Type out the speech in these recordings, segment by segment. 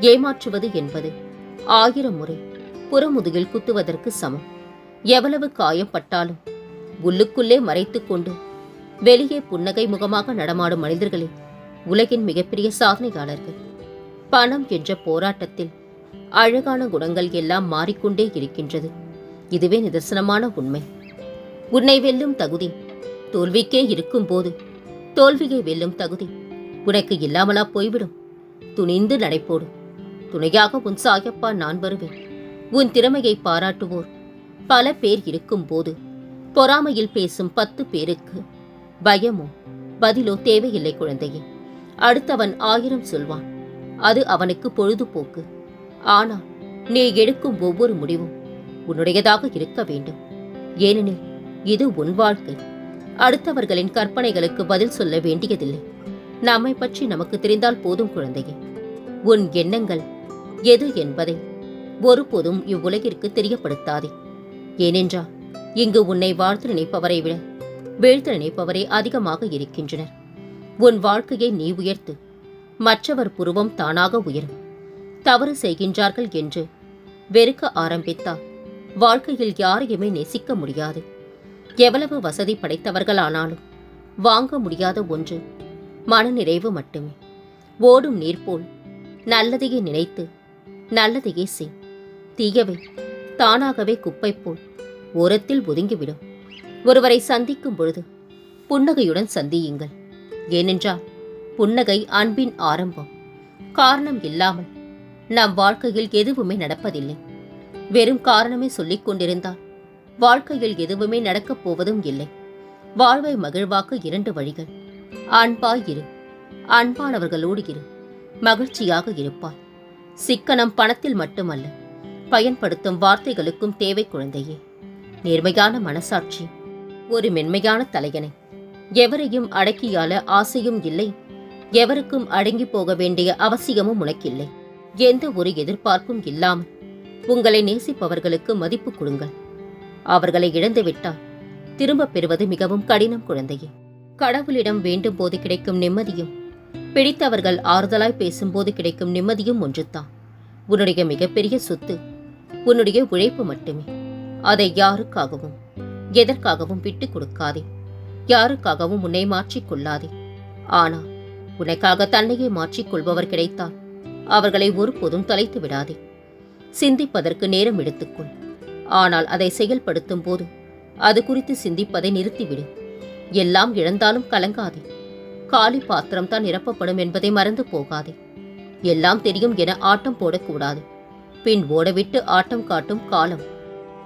ஏமாற்றுவது என்பது ஆயிரம் முறை புறமுதுகில் குத்துவதற்கு சமம். எவ்வளவு காயப்பட்டாலும் உள்ளுக்குள்ளே மறைத்துக் கொண்டு வெளியே புன்னகை முகமாக நடமாடும் மனிதர்களே உலகின் மிகப்பெரிய சாதனையாளர்கள். பணம் என்ற போராட்டத்தில் அழகான குணங்கள் எல்லாம் மாறிக்கொண்டே இருக்கின்றது. இதுவே நிதர்சனமான உண்மை. உன்னை வெல்லும் தகுதி தோல்விக்கே இருக்கும்போது தோல்வியை வெல்லும் தகுதி உனக்கு இல்லாமலா போய்விடும். துணிந்து நடைபோடும். துணையாக உன் சாயப்பா நான் வருவேன். உன் திறமையை பாராட்டுவோர். பல பேர் இருக்கும்போது பொறாமையில் பேசும் பத்து பேருக்கு பயமோ பதிலோ தேவையில்லை குழந்தையே. அடுத்தவன் ஆயிரம் சொல்வான். அது அவனுக்கு பொழுதுபோக்கு. ஆனால் நீ எடுக்கும் ஒவ்வொரு முடிவும் உன்னுடையதாக இருக்க வேண்டும். ஏனெனில் இது உன் வாழ்க்கை. அடுத்தவர்களின் கற்பனைகளுக்கு பதில் சொல்ல வேண்டியதில்லை. நம்மை பற்றி நமக்கு தெரிந்தால் போதும் குழந்தையே. உன் எண்ணங்கள் எது என்பதை ஒருபோதும் இவ்வுலகிற்கு தெரியப்படுத்தாதே. ஏனென்றால் இங்கு உன்னை வாழ்த்து நினைப்பவரை விட வீழ்த்து நினைப்பவரே அதிகமாக இருக்கின்றனர். உன் வாழ்க்கையை நீ உயர்த்து மற்றவர் புருவம் தானாக உயரும். தவறு செய்கின்றார்கள் என்று வெறுக்க ஆரம்பித்தால் வாழ்க்கையில் யாரையுமே நேசிக்க முடியாது. எவ்வளவு வசதி படைத்தவர்களானாலும் வாங்க முடியாத ஒன்று மனநிறைவு மட்டுமே. ஓடும் நீர் போல் நல்லதையே நினைத்து நல்லதையே செய். தீயவை தானாகவே குப்பை போல் ஓரத்தில் ஒதுங்கிவிடும். ஒருவரை சந்திக்கும் பொழுது புன்னகையுடன் சந்தியுங்கள். ஏனென்றால் புன்னகை அன்பின் ஆரம்பம். காரணம் இல்லாமல் நம் வாழ்க்கையில் எதுவுமே நடப்பதில்லை. வெறும் காரணமே சொல்லிக் கொண்டிருந்தால் வாழ்க்கையில் எதுவுமே நடக்கப் போவதும் இல்லை. வாழ்வை மகிழ்வாக்க இரண்டு வழிகள். அன்பாய் இரு. அன்பானவர்களோடு இரு. மகிழ்ச்சியாக இருப்பாய். சிக்கனம் பணத்தில் மட்டுமல்ல பயன்படுத்தும் வார்த்தைகளுக்கும் தேவை குழந்தையே. நேர்மையான மனசாட்சி ஒரு மென்மையான தலையணை. எவரையும் அடக்கியால ஆசையும் இல்லை எவருக்கும் அடங்கி போக வேண்டிய அவசியமும் உனக்கில்லை. எந்த ஒரு எதிர்பார்ப்பும் இல்லாமல் உங்களை நேசிப்பவர்களுக்கு மதிப்பு கொடுங்கள். அவர்களை இழந்துவிட்டால் திரும்பப் பெறுவது மிகவும் கடினம் குழந்தையே. கடவுளிடம் வேண்டும் போது கிடைக்கும் நிம்மதியும் பிடித்தவர்கள் ஆறுதலாய் பேசும்போது கிடைக்கும் நிம்மதியும் ஒன்றுதான். உன்னுடைய மிகப்பெரிய சொத்து உன்னுடைய உழைப்பு மட்டுமே. அதை யாருக்காகவும் எதற்காகவும் விட்டுக் கொடுக்காதே. யாருக்காகவும் உன்னை மாற்றிக் கொள்ளாதே. ஆனால் உனக்காக தன்னையே மாற்றிக் கொள்பவர் கிடைத்தால் அவர்களை ஒருபோதும் தொலைத்து விடாதே. சிந்திப்பதற்கு நேரம் எடுத்துக்கொள். ஆனால் அதை செயல்படுத்தும் போது அது குறித்து சிந்திப்பதை நிறுத்திவிடு. எல்லாம் இழந்தாலும் கலங்காதே. காலி பாத்திரம் தான் நிரப்பப்படும் என்பதை மறந்து போகாதே. எல்லாம் தெரியும் என ஆட்டம் போடக்கூடாது. பின் ஓடவிட்டு ஆட்டம் காட்டும் காலம்.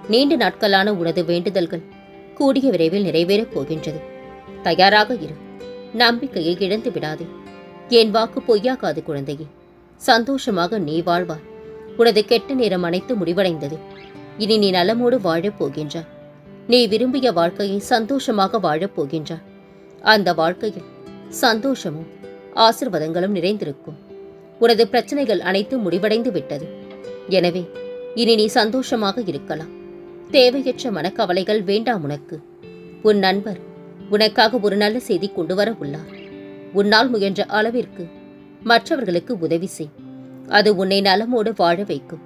நீண்ட நாட்களான உனது வேண்டுதல்கள் கூடிய விரைவில் நிறைவேறப் போகின்றது. தயாராக இரு. நம்பிக்கையை இழந்து விடாதே. என் வாக்கு பொய்யாகாது குழந்தையே. சந்தோஷமாக நீ வாழ்வாய். உனது கெட்ட நேரம் அனைத்து முடிவடைந்தது. இனி நீ நலமோடு வாழப் போகின்றாய். நீ விரும்பிய வாழ்க்கையை சந்தோஷமாக வாழப் போகின்றாய். அந்த வாழ்க்கையில் சந்தோஷமும் ஆசிர்வாதங்களும் நிறைந்திருக்கும். உனது பிரச்சனைகள் அனைத்தும் முடிவடைந்து விட்டது எனவே இனி நீ சந்தோஷமாக இருக்கலாம். தேவையற்ற மனக்கவலைகள் வேண்டாம் உனக்கு. உன் நண்பர் உனக்காக ஒரு நல்ல செய்தி கொண்டு வர உள்ளார். உன்னால் முயன்ற அளவிற்கு மற்றவர்களுக்கு உதவி செய். அது உன்னை நலமோடு வாழ வைக்கும்.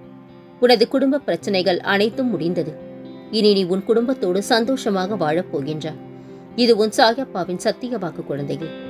உனது குடும்ப பிரச்சனைகள் அனைத்தும் முடிந்தது. இனி நீ உன் குடும்பத்தோடு சந்தோஷமாக வாழப் போகின்றாய். இது உன் சாயப்பாவின் சத்திய வாக்கு குழந்தைகள்